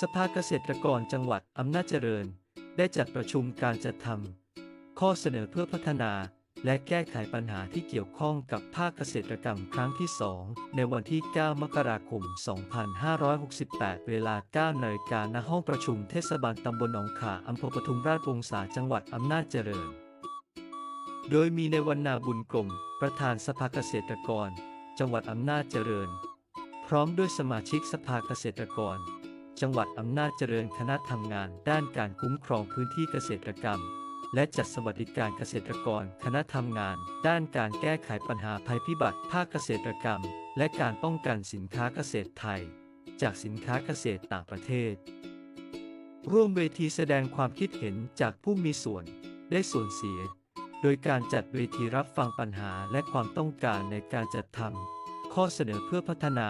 สภาเกษตรกรจังหวัดอำนาจเจริญ ได้จัดประชุมการจัดทำข้อเสนอเพื่อพัฒนาและแก้ไขปัญหาที่เกี่ยวข้องกับภาคเกษตรกรรมครั้งที่ 2 ในวันที่ 9 มกราคม 2568 เวลา 9 นาฬิกาณห้องประชุมเทศบาลตำบลหนองขาอำเภอปทุมราชวงศาจังหวัดอำนาจเจริญ โดยมีในวันนาบุญกลม ประธานสภาเกษตรกร จังหวัดอำนาจเจริญ พร้อมด้วยสมาชิกสภาเกษตรกร จังหวัดอำนาจเจริญคณะทำงานด้านการคุ้มครองพื้นที่เกษตรกรรม และจัดสวัสดิการเกษตรกรคณะทำงาน ด้านการแก้ไขปัญหาภัยพิบัติภาคเกษตรกรรม และการป้องกันสินค้าเกษตรไทย จากสินค้าเกษตรต่างประเทศ ร่วมเวทีแสดงความคิดเห็นจากผู้มีส่วนได้ส่วนเสีย โดยการจัดเวทีรับฟังปัญหาและความต้องการในการจัดทำข้อเสนอเพื่อพัฒนา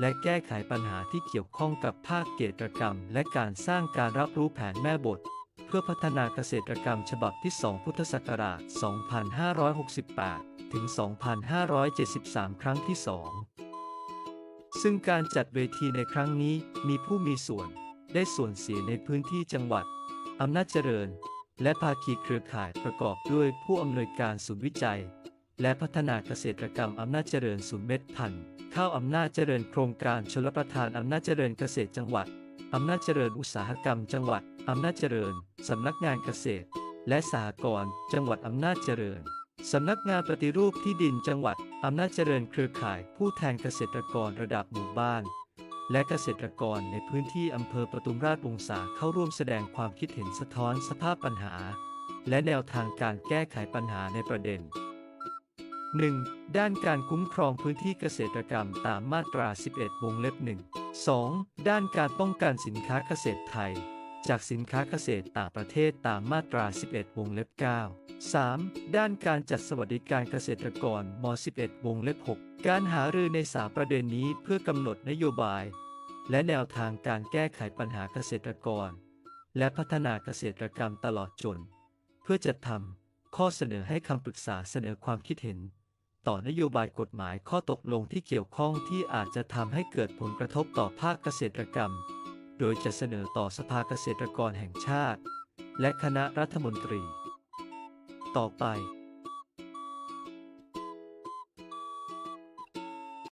และแก้ไขปัญหาที่เกี่ยวข้องกับภาคเกษตรกรรม และการสร้างการรับรู้แผนแม่บท เพื่อพัฒนาเกษตรกรรมฉบับที่ 2 พุทธศักราช 2568 ถึง 2573 ครั้งที่ 2 ซึ่งการจัดเวทีในครั้งนี้มีผู้มีส่วนได้ส่วนเสียในพื้นที่จังหวัดอำนาจเจริญ และภาคีเครือข่ายประกอบด้วยผู้อำนวยการศูนย์วิจัย และพัฒนาเกษตรกรรมอำนาจเจริญศูนย์เม็ดพันธุ์ข้าวอำนาจเจริญโครงการชลประทานอำนาจเจริญเกษตรจังหวัดอำนาจเจริญอุตสาหกรรมจังหวัดอำนาจเจริญ สำนักงานเกษตร และสหกรณ์จังหวัดอำนาจเจริญ สำนักงานปฏิรูปที่ดินจังหวัดอำนาจเจริญเครือข่ายผู้แทนเกษตรกรระดับหมู่บ้าน และเกษตรกรในพื้นที่อำเภอปทุมราชวงศาเข้าร่วมแสดงความคิดเห็นสะท้อนสภาพปัญหา และแนวทางการแก้ไขปัญหาในประเด็น 1. ด้านการคุ้มครองพื้นที่เกษตรกรรมตามมาตรา 11 วงเล็บ1 2. ด้านการป้องกันสินค้าเกษตรไทย จากสินค้าเกษตรต่างประเทศตามมาตรา 11 วงเล็บ 9 3. ด้านการจัดสวัสดิการเกษตรกรม 11 วงเล็บ 6 การหารือในสาประเด็นนี้เพื่อกำหนดนโยบาย และแนวทางการแก้ไขปัญหาเกษตรกร และพัฒนาเกษตรกรรมตลอดจน เพื่อจะทำ ข้อเสนอให้คำปรึกษาเสนอความคิดเห็น ต่อนโยบายกฎหมายข้อตกลงที่เกี่ยวข้องที่อาจจะทำให้เกิดผลกระทบต่อภาคเกษตรกรรม โดยจะเสนอต่อสภาเกษตรกรแห่งชาติ และคณะรัฐมนตรี ต่อไป